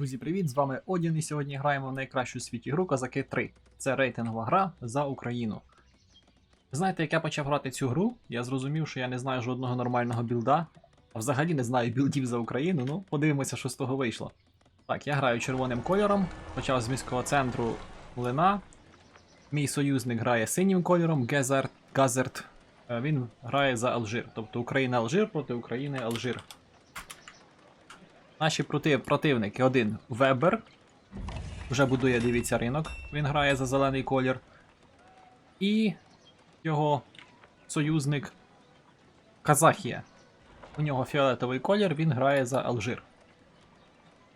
Друзі, привіт! З вами Одін, і сьогодні граємо в найкращу у світі гру Казаки 3. Це рейтингова гра за Україну. Знаєте, як я почав грати цю гру, я зрозумів, що я не знаю жодного нормального білда, а взагалі не знаю білдів за Україну, ну подивимося, що з того вийшло. Так, я граю червоним кольором, почав з міського центру Лина. Мій союзник грає синім кольором, Газерт. Він грає за Алжир, тобто Україна-Алжир проти України-Алжир. Наші проти... противники один Вебер. Вже будує, дивіться, ринок. Він грає за зелений колір. І його союзник Казахія. У нього фіолетовий колір, він грає за Алжир.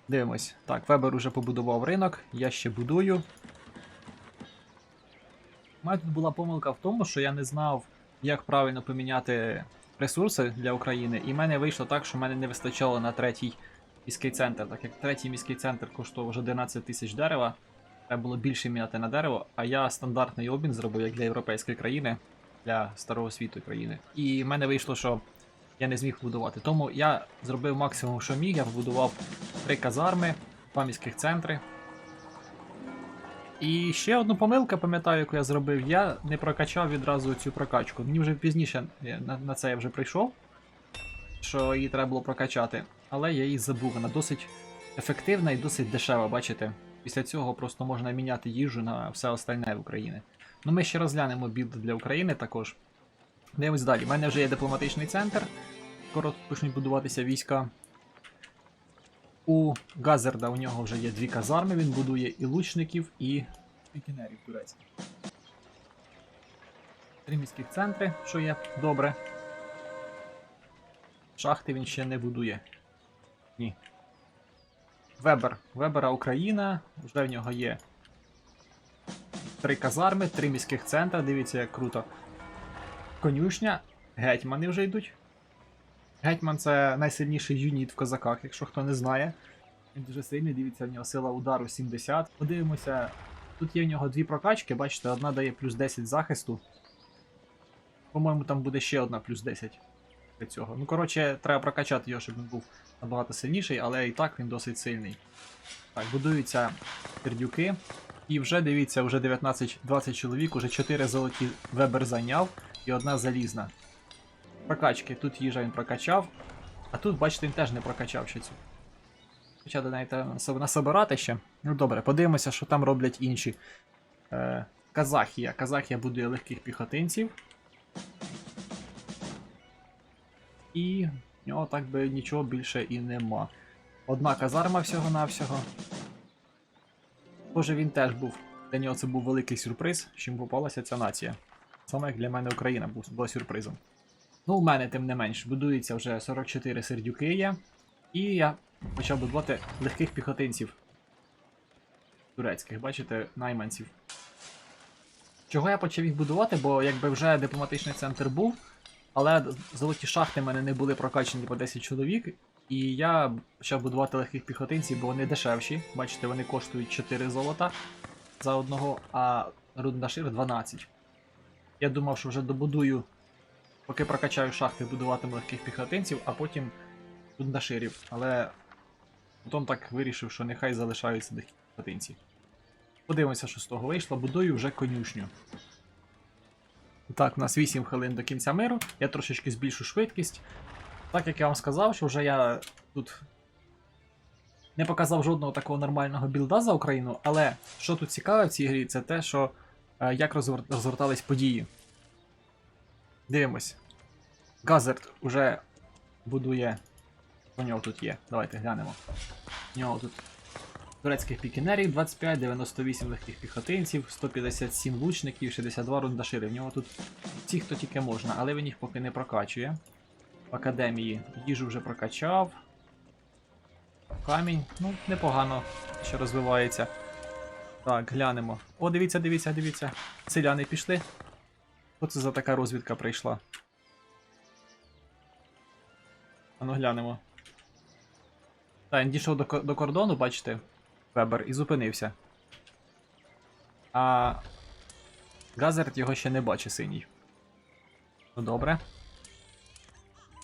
Дивимось. Так, Вебер уже побудував ринок, я ще будую. У мене тут була помилка в тому, що я не знав, як правильно поміняти ресурси для України, і в мене вийшло так, що в мене не вистачало на третій міський центр, так як третій міський центр коштував вже 11 тисяч дерева, треба було більше міняти на дерево, а я стандартний обмін зробив як для європейської країни, для старого світу країни. І в мене вийшло, що я не зміг побудувати. Тому я зробив максимум, що міг, я побудував три казарми, два міських центри. І ще одну помилку, пам'ятаю, яку я зробив, я не прокачав відразу цю прокачку. Мені вже пізніше на, на це я вже прийшов, що її треба було прокачати, але я її забув. Вона досить ефективна і досить дешева, бачите. Після цього просто можна міняти їжу на все остальне в Україні. Ну ми ще розглянемо білд для України також. Дивимось далі. У мене вже є дипломатичний центр. Скоро тут почнуть будуватися війська. У Газерда у нього вже є дві казарми, він будує і лучників, і пікінерів турецьких. Три міських центри, що є добре. Шахти він ще не будує. Ні. Вебер. Вебера Україна. Вже в нього є три казарми, три міських центра. Дивіться, як круто. Конюшня. Гетьмани вже йдуть. Гетьман це найсильніший юніт в козаках, якщо хто не знає. Він дуже сильний, дивіться, в нього сила удару 70. Подивимося. Тут є в нього дві прокачки, бачите, одна дає плюс 10 захисту. По-моєму, там буде ще одна плюс 10 для цього. Ну, коротше, треба прокачати його, щоб він був набагато сильніший, але і так він досить сильний. Так, будуються пердюки. І вже дивіться, вже 19-20 чоловік, уже 4 золоті вебер зайняв і одна залізна. Прокачки. Тут їжа він прокачав, а тут, бачите, він теж не прокачав ще цю. Навіть насоб- насобирати ще. Ну добре, подивимося, що там роблять інші. Е, Казахія. Казахія будує легких піхотинців. І в нього так би нічого більше і нема. Одна казарма всього-навсього. Боже, він теж був. Для нього це був великий сюрприз, чим попалася ця нація. Саме як для мене Україна була сюрпризом. Ну, у мене, тим не менш, будується вже 44 сердюки є. І я почав будувати легких піхотинців. Турецьких, бачите, найманців. Чого я почав їх будувати, бо якби вже дипломатичний центр був, але золоті шахти в мене не були прокачані по 10 чоловік. І я почав будувати легких піхотинців, бо вони дешевші. Бачите, вони коштують 4 золота за одного, а рундашир 12. Я думав, що вже добудую, поки прокачаю шахти, будуватиму легких піхотинців, а потім рундаширів. Але потім так вирішив, що нехай залишаються легкі піхотинці. Подивимося, що з того вийшло. Будую вже конюшню. Так, у нас 8 хвилин до кінця миру. Я трошечки збільшу швидкість. Так як я вам сказав, що вже я тут не показав жодного такого нормального білда за Україну, але що тут цікаве в цій грі, це те, що е, як розгортались події. Дивимось. Газерт уже будує. У нього тут є. Давайте глянемо. У нього тут турецьких пікінерів 25, 98 легких піхотинців, 157 лучників, 62 рундашири. В нього тут всі, хто тільки можна, але він їх поки не прокачує. В академії їжу вже прокачав. Камінь, ну, непогано ще розвивається. Так, глянемо. О, дивіться, дивіться, дивіться. Селяни пішли. Що це за така розвідка прийшла? Ану глянемо. Так, він дійшов до, до кордону, бачите, Вебер, і зупинився. А Газерт його ще не бачить синій. Ну добре.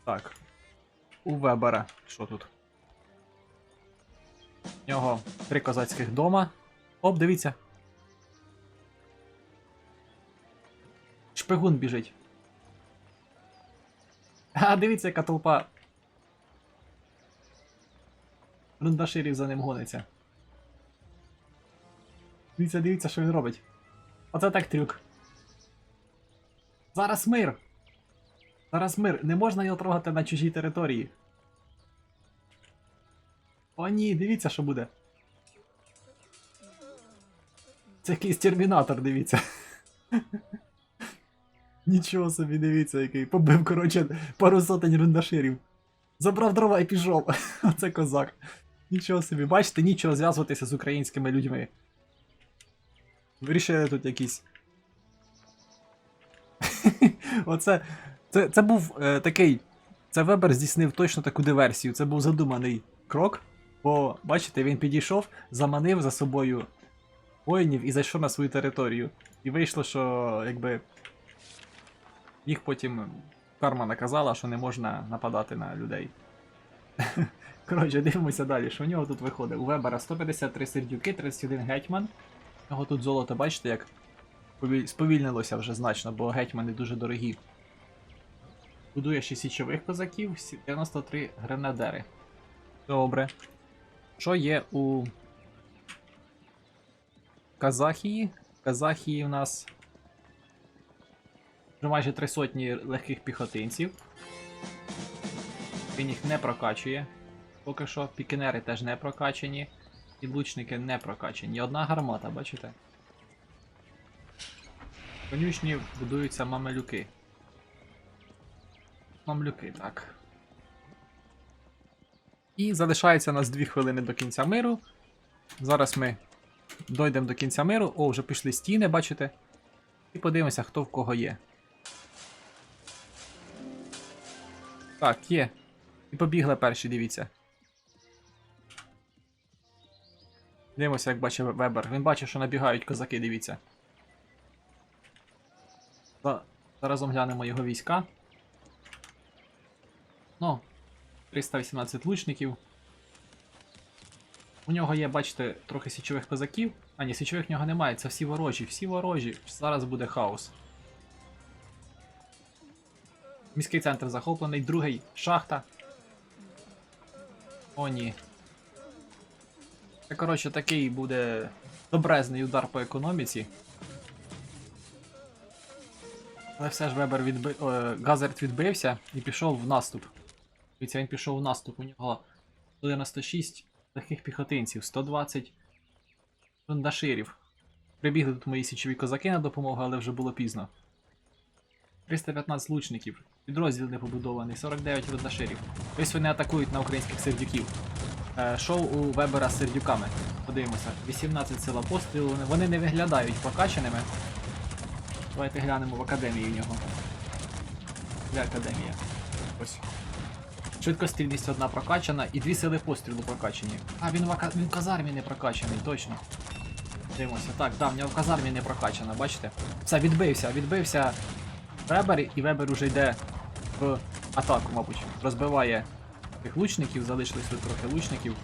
Так. У Вебера. Що тут? В нього три козацьких дома. Оп, дивіться. Шпигун біжить. А, дивіться, яка толпа. Рундаширів за ним гониться. Дивіться, дивіться, що він робить. Оце так трюк. Зараз мир. Зараз мир. Не можна його трогати на чужій території. О, ні, дивіться, що буде. Це якийсь термінатор, дивіться. Нічого собі, дивіться, який. Побив, коротше, пару сотень рундаширів. Забрав дрова і пішов. Оце козак. Нічого собі, бачите, нічого зв'язуватися з українськими людьми. Вирішили тут якісь. Оце. Це, це був е, такий. Це Вебер здійснив точно таку диверсію. Це був задуманий крок. Бо, бачите, він підійшов, заманив за собою воїнів і зайшов на свою територію. І вийшло, що якби. Їх потім карма наказала, що не можна нападати на людей. Коротше, дивимося далі, що у нього тут виходить. У Вебера 153 сердюки, 31 гетьман. У нього тут золото, бачите, як сповільнилося вже значно, бо гетьмани дуже дорогі. Будує ще січових козаків, 93 гренадери. Добре. Що є у Казахії? В Казахії у нас вже майже три сотні легких піхотинців. Він їх не прокачує. Поки що пікінери теж не прокачані. І лучники не прокачані. Одна гармата, бачите? Конюшні будуються мамелюки. Мамлюки, так. І залишається нас 2 хвилини до кінця миру. Зараз ми дойдемо до кінця миру. О, вже пішли стіни, бачите? І подивимося, хто в кого є. Так, є. І побігли перші, дивіться. Дивимося, як бачить Вебер. Він бачить, що набігають козаки, дивіться. За- Заразом глянемо його війська. Ну, 318 лучників. У нього є, бачите, трохи січових козаків. А ні, січових в нього немає, це всі ворожі, всі ворожі. Зараз буде хаос. Міський центр захоплений, другий шахта. О, ні. Це, коротше, такий буде добрезний удар по економіці. Але все ж Вебер відби... о, Газерт відбився і пішов в наступ. Дивіться, він пішов в наступ. У нього 196 легких піхотинців, 120 рундаширів. Прибігли тут мої січові козаки на допомогу, але вже було пізно. 315 лучників. Підрозділ не побудований, 49 рундаширів. Ось вони атакують на українських сердюків. Е, Шоу у Вебера з сердюками. Подивимося. 18 сила пострілу. Вони- не виглядають прокачаними. Давайте глянемо в академії в нього. Де академія? Ось. Швидкострільність одна прокачана і дві сили пострілу прокачані. А, він в, він казармі не прокачаний, точно. Дивимося. Так, да, в нього в казармі не прокачана, бачите? Все, відбився, відбився Вебер, і Вебер уже йде в атаку, мабуть. Розбиває тих лучників, залишилось тут трохи лучників.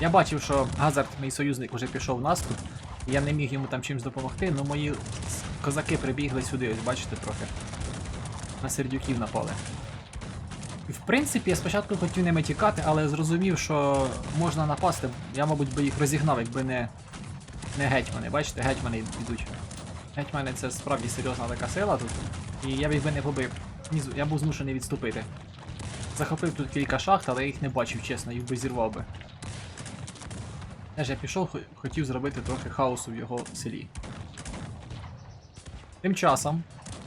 Я бачив, що Газард, мій союзник, вже пішов в наступ. Я не міг йому там чимось допомогти, але мої козаки прибігли сюди, ось бачите трохи. На сердюків напали. В принципі, я спочатку хотів ними тікати, але зрозумів, що можна напасти. Я, мабуть, би їх розігнав, якби не, не гетьмани. Бачите, гетьмани йдуть. Гетьмани це справді серйозна така сила тут. І я б їх би не побив. Я був змушений відступити. Захопив тут кілька шахт, але я їх не бачив, чесно, їх би зірвав би. Теж я пішов, хотів зробити трохи хаосу в його селі. Тим часом,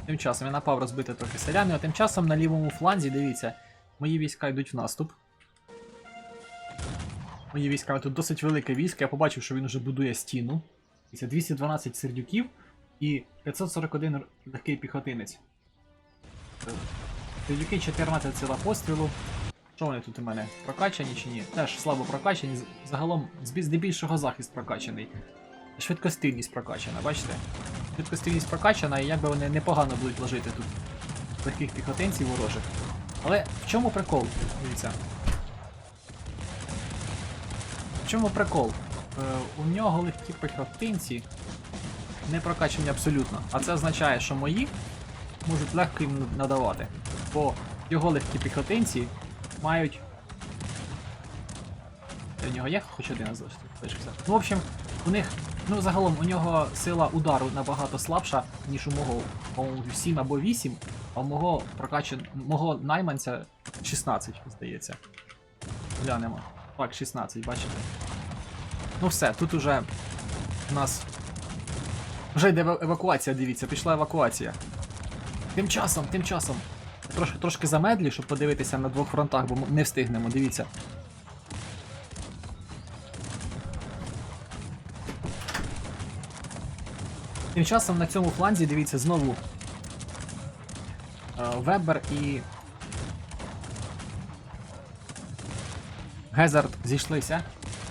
тим часом я напав розбити трохи селяни, а тим часом на лівому фланзі, дивіться, мої війська йдуть в наступ. Мої війська, тут досить велике військо, я побачив, що він уже будує стіну. Це 212 сердюків і 541 легкий піхотинець. Е, 14 сила пострілу. Що вони тут у мене? Прокачані чи ні? Теж слабо прокачані. Загалом здебільшого захист прокачаний. Швидкостильність прокачана, бачите? Швидкостильність прокачана, і якби вони непогано будуть ложити тут легких піхотинців ворожих. Але в чому прикол? Дивіться. чому прикол? Е, у нього легкі пехотинці не прокачані абсолютно. А це означає, що мої можуть легко їм надавати. Бо його легкі піхотинці мають. В нього є хоч один залишився. Ну, в общем, у них. Ну, загалом, у нього сила удару набагато слабша, ніж у мого, по-моєму, 7 або 8, а у мого прокачан... мого найманця 16, здається. Глянемо. Так, 16, бачите. Ну все, тут уже у нас. Вже йде евакуація, дивіться, пішла евакуація. Тим часом, тим часом. Трошки, трошки замедлі, щоб подивитися на двох фронтах, бо ми не встигнемо, дивіться. Тим часом на цьому фланзі, дивіться, знову е, Вебер і Гезард зійшлися.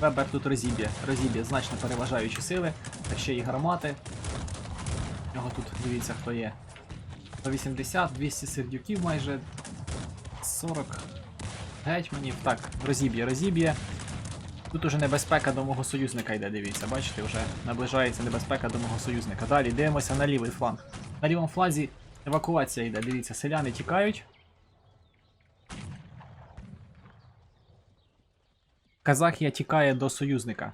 Вебер тут розіб'є, розіб'є значно переважаючі сили, та ще й гармати. У нього тут дивіться хто є. 180, 200 сердюків майже. 40 гетьманів. Так, розіб'є, розіб'є. Тут уже небезпека до мого союзника йде, дивіться, бачите, вже наближається небезпека до мого союзника. Далі дивимося на лівий фланг. На лівому фланзі евакуація йде, дивіться, селяни тікають. Казахія тікає до союзника.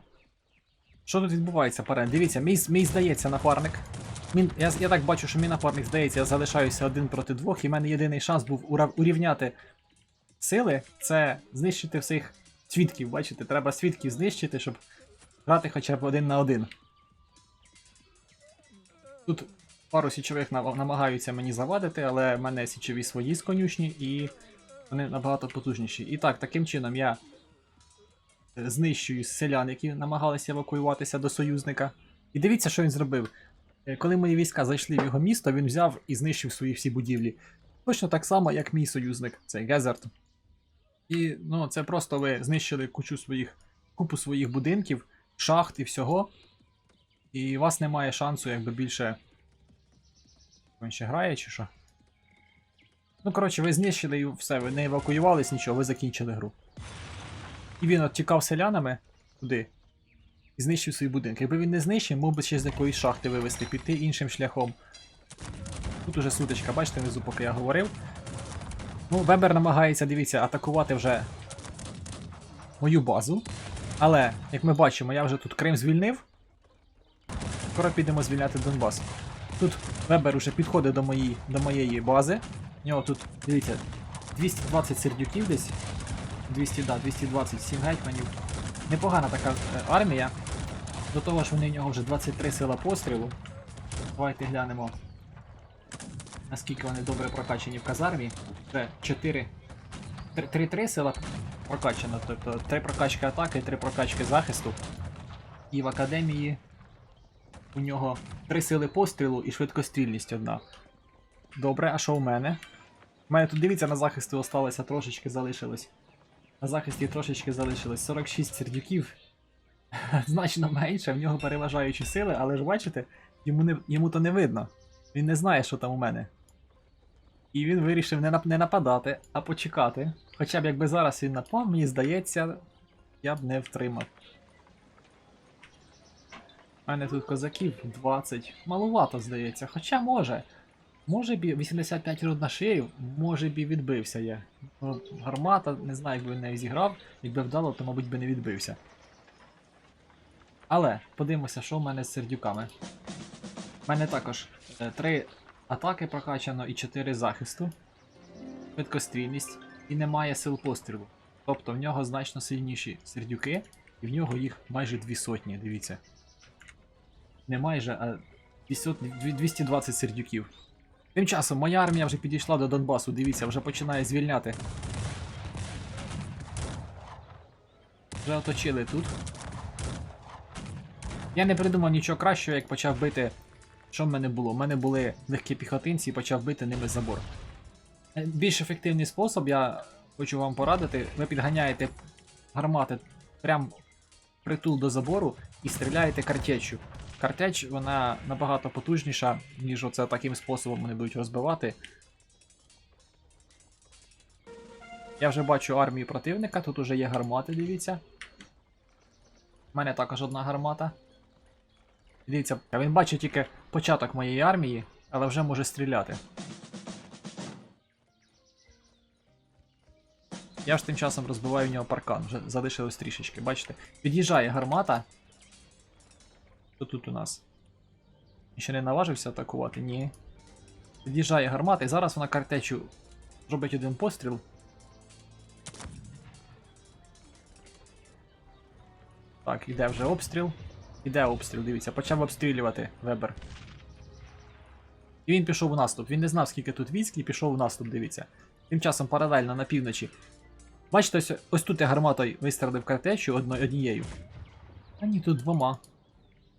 Що тут відбувається, парен? Дивіться, мій, мій здається напарник. Мін, я, я так бачу, що мій напарник здається, я залишаюся один проти двох, і в мене єдиний шанс був ура- урівняти сили це знищити всіх свідків. Бачите, треба свідків знищити, щоб грати хоча б один на один. Тут пару січових намагаються мені завадити, але в мене січові свої з конюшні, і вони набагато потужніші. І так, таким чином я е, знищую селян, які намагалися евакуюватися до союзника. І дивіться, що він зробив. Е, Коли мої війська зайшли в його місто, він взяв і знищив свої всі будівлі. Точно так само, як мій союзник, цей Гезерт. І ну, це просто ви знищили кучу своїх, купу своїх будинків, шахт і всього. І у вас немає шансу, якби більше. Він ще грає чи що? Ну, коротше, ви знищили і все, ви не евакуювались нічого, ви закінчили гру. І він от тікав селянами туди і знищив свої будинки. Якби він не знищив, мог би ще з якоїсь шахти вивезти, піти іншим шляхом. Тут уже сутичка, бачите, внизу, поки я говорив. Ну, Вебер намагається, дивіться, атакувати вже мою базу. Але, як ми бачимо, я вже тут Крим звільнив. Скоро підемо звільняти Донбас. Тут Вебер уже підходить до, моєї, до моєї бази. У нього тут, дивіться, 220 сердюків десь. 200, да, 227 гетьманів. Непогана така е, армія. До того ж вони в нього вже 23 сила пострілу. Давайте глянемо. Наскільки вони добре прокачані в казармі. Це 4. 3-3 сила прокачано, тобто 3 прокачки атаки, 3 прокачки захисту. І в академії у нього 3 сили пострілу і швидкострільність одна. Добре, а що у мене? У мене тут дивіться на захисту осталося трошечки залишилось. На захисті трошечки залишилось 46 сердюків. Значно менше, в нього переважаючі сили, але ж бачите, йому, не, йому то не видно. Він не знає, що там у мене. І він вирішив не, не нападати, а почекати. Хоча б якби зараз він напав, мені здається, я б не втримав. У мене тут козаків 20. Малувато, здається. Хоча може. Може б і 85 руд на шию, може б і відбився я. Ну, гармата, не знаю, якби він нею зіграв, якби вдало, то, мабуть, би не відбився. Але подивимося, що в мене з сердюками. У мене також 3 атаки прокачано і 4 захисту, швидкострільність і немає сил пострілу. Тобто в нього значно сильніші сердюки, і в нього їх майже дві сотні, дивіться. Не майже, а 220 сердюків. Тим часом моя армія вже підійшла до Донбасу, дивіться, вже починає звільняти. Вже оточили тут. Я не придумав нічого кращого, як почав бити. Що в мене було? У мене були легкі піхотинці і почав бити ними забор. Е, Більш ефективний спосіб, я хочу вам порадити, ви підганяєте гармати прям притул до забору і стріляєте картечю. Картеч вона набагато потужніша, ніж оце таким способом вони будуть розбивати. Я вже бачу армію противника, тут уже є гармати, дивіться. У мене також одна гармата. Дивіться, він бачить тільки початок моєї армії, але вже може стріляти. Я ж тим часом розбиваю в нього паркан, вже залишилось трішечки. Бачите? Під'їжджає гармата. Що тут у нас? Ще не наважився атакувати? Ні. Під'їжджає гармата, і зараз вона картечу зробить один постріл. Так, іде вже обстріл. Іде обстріл, дивіться, почав обстрілювати Вебер. І він пішов у наступ. Він не знав, скільки тут військ, і пішов у наступ, дивіться. Тим часом паралельно на півночі. Бачите, ось, ось тут я гарматою вистрелив картечу однією. А ні, тут двома.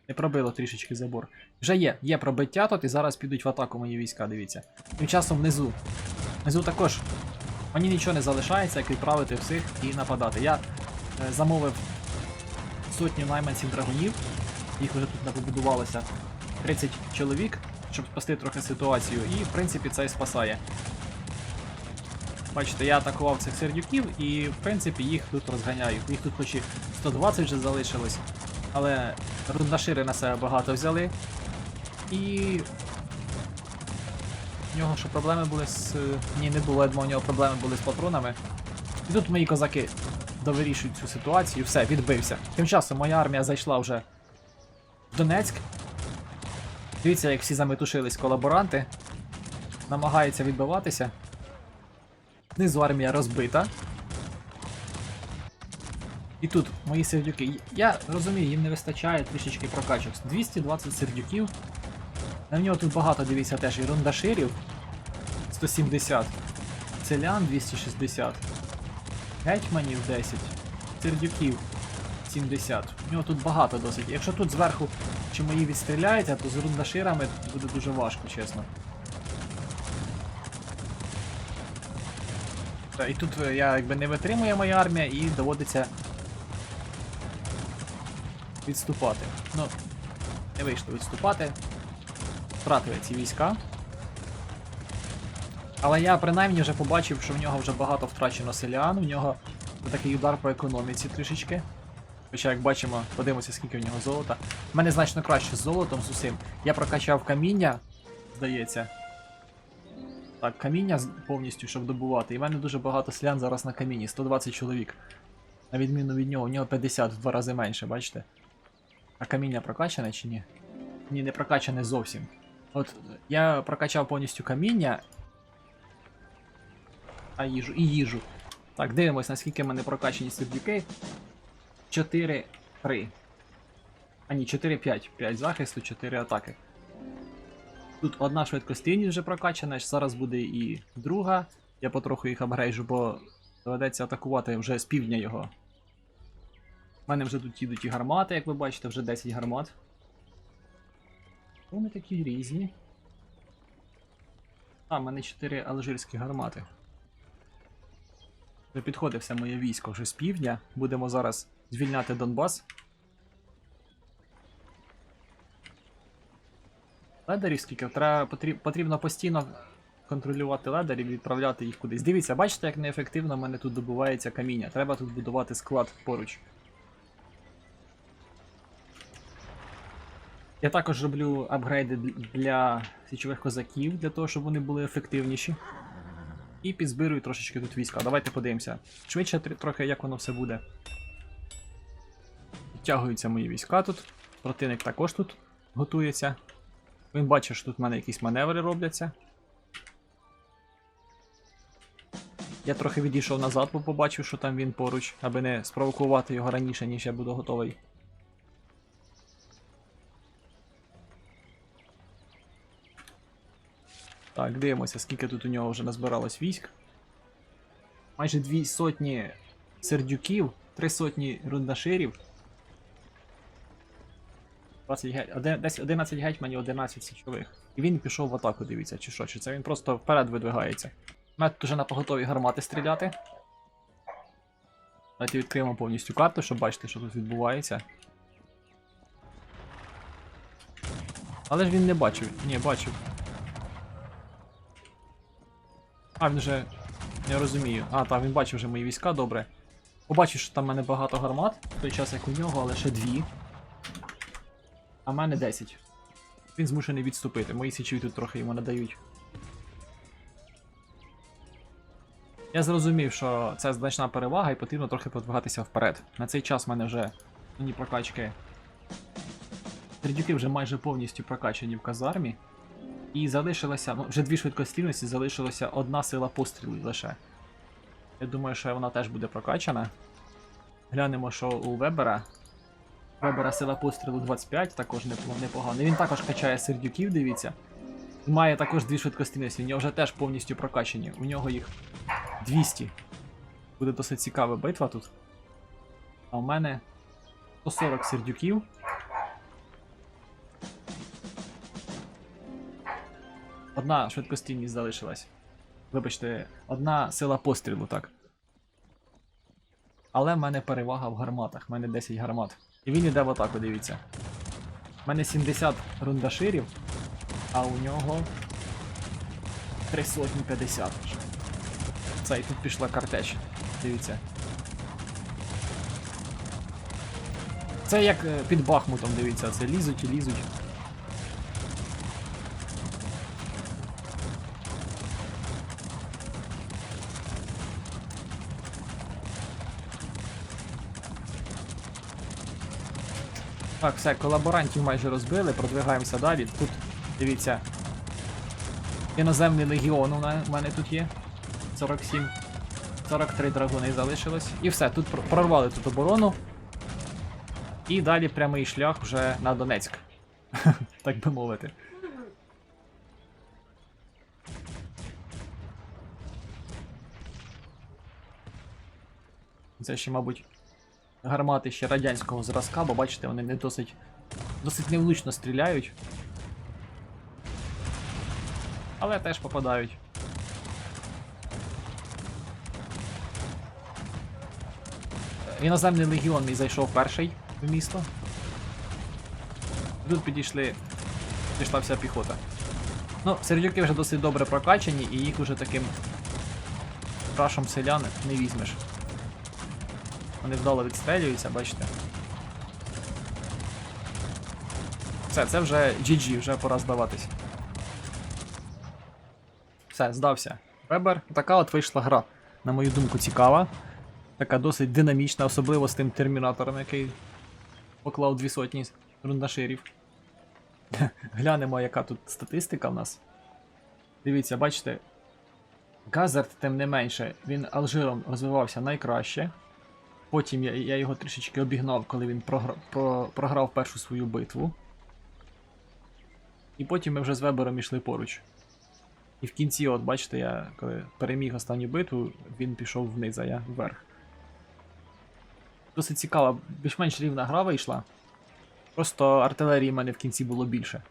Не пробило трішечки забор. Вже є, є пробиття тут, і зараз підуть в атаку мої війська, дивіться. Тим часом внизу. Внизу також. Мені нічого не залишається, як відправити всіх і нападати. Я е, замовив сотню найманців драгунів. Їх вже тут побудувалося 30 чоловік, щоб спасти трохи ситуацію. І в принципі це і спасає. Бачите, я атакував цих сердюків і в принципі їх тут розганяю. Їх тут хоч і 120 вже залишилось. Але рундашири на себе багато взяли. І. В нього що проблеми були з. Ні, не було, я думав, у нього проблеми були з патронами. І тут мої козаки довирішують цю ситуацію, все, відбився. Тим часом моя армія зайшла вже в Донецьк. Дивіться, як всі заметушились колаборанти. Намагаються відбиватися. Знизу армія розбита. І тут мої сердюки. Я розумію, їм не вистачає трішечки прокачок. 220 сердюків. На нього тут багато, дивіться, теж і рундаширів. 170. Селян 260. Гетьманів 10. Сердюків 70. У нього тут багато досить. Якщо тут зверху чи мої відстріляються, то з рундаширами буде дуже важко, чесно. Та, і тут е, я якби не витримує моя армія і доводиться відступати. Ну, не вийшло відступати. Втратили ці війська. Але я принаймні вже побачив, що в нього вже багато втрачено селян, у нього такий удар по економіці трішечки. Хоча, як бачимо, подивимося, скільки в нього золота. У мене значно краще з золотом з усім. Я прокачав каміння, здається. Так, каміння повністю, щоб добувати. І в мене дуже багато селян зараз на камінні, 120 чоловік. На відміну від нього, у нього 50 в два рази менше, бачите? А каміння прокачане чи ні? Ні, не прокачане зовсім. От я прокачав повністю каміння. А їжу, і їжу. Так, дивимось, наскільки в мене прокачані сердюки. 4, 3. А ні, 4, 5. 5 захисту, 4 атаки. Тут одна швидкостійність вже прокачана, зараз буде і друга. Я потроху їх апгрейджу, бо доведеться атакувати вже з півдня його. У мене вже тут їдуть і гармати, як ви бачите, вже 10 гармат. Вони такі різні. А, в мене 4 алжирські гармати. Вже підходить моє військо вже з півдня. Будемо зараз звільняти Донбас. Ледерів скільки? Потрібно постійно контролювати ледерів і відправляти їх кудись. Дивіться, бачите, як неефективно в мене тут добувається каміння. Треба тут будувати склад поруч. Я також роблю апгрейди для січових козаків, для того, щоб вони були ефективніші. І підзбирую трошечки тут війська. Давайте подивимося. Швидше трохи, як воно все буде. Підтягуються мої війська тут. Противник також тут готується. Він бачить, що тут в мене якісь маневри робляться. Я трохи відійшов назад, бо побачив, що там він поруч, аби не спровокувати його раніше, ніж я буду готовий. Дивимося, скільки тут у нього вже назбиралось військ. Майже дві сотні сердюків, три сотні рундаширів. 20 геть, один- десь 11 гетьманів, 11 січових. І він пішов в атаку, дивіться, чи що, чи це він просто вперед видвигається. Мед тут уже на поготові гармати стріляти. Давайте відкриємо повністю карту, щоб бачити, що тут відбувається. Але ж він не бачив. Ні, бачив. А, він вже. Я розумію. А, так, він бачив вже мої війська, добре. Побачив, що там в мене багато гармат, в той час як у нього лише дві. А в мене 10. Він змушений відступити. Мої січові тут трохи йому надають. Я зрозумів, що це значна перевага і потрібно трохи подвигатися вперед. На цей час в мене вже мені прокачки. Сердюки вже майже повністю прокачані в казармі. І залишилося, ну, вже дві швидкострільності, залишилося одна сила пострілів лише. Я думаю, що вона теж буде прокачана. Глянемо, що у Вебера. Вебера сила пострілу 25, також непо- непогано. Він також качає сердюків, дивіться. Має також дві швидкострільності, у нього вже теж повністю прокачані. У нього їх 200. Буде досить цікава битва тут. А у мене 140 сердюків. Одна швидкостійність залишилась. Вибачте, одна сила пострілу, так. Але в мене перевага в гарматах, в мене 10 гармат. І він іде в атаку, дивіться. У мене 70 рундаширів, а у нього 350. Це і тут пішла картеч. Дивіться. Це як е, під Бахмутом, дивіться, це лізуть і лізуть. Так, все, колаборантів майже розбили, продвигаємося далі. Тут, дивіться. Іноземний легіон у мене тут є. 47. 43 драгуни залишилось. І все, тут прорвали тут оборону. І далі прямий шлях вже на Донецьк. так би мовити. Це ще, мабуть, гармати ще радянського зразка, бо бачите, вони не досить досить невлучно стріляють. Але теж попадають. Іноземний легіон мій зайшов перший в місто. Тут підійшли. Пішла вся піхота. Ну, сердюки вже досить добре прокачані, і їх уже таким крашом селян не візьмеш. Вони вдало відстрелюються, бачите. Все, це вже GG, вже пора здаватись. Все, здався. Вебер, така от вийшла гра. На мою думку, цікава. Така досить динамічна, особливо з тим термінатором, який поклав дві сотні рундаширів. Глянемо, яка тут статистика в нас. Дивіться, бачите. Газард, тим не менше, він Алжиром розвивався найкраще. Потім я, я його трішечки обігнав, коли він програ, про, програв першу свою битву. І потім ми вже з Вебером йшли поруч. І в кінці, от бачите, я коли переміг останню битву, він пішов вниз, а я вверх. Досить цікава, більш-менш рівна гра вийшла. Просто артилерії в мене в кінці було більше.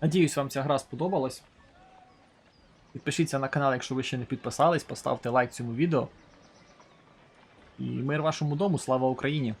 Надіюсь, вам ця гра сподобалась. Підпишіться на канал, якщо ви ще не підписались, поставте лайк цьому відео. І мир вашому дому, слава Україні!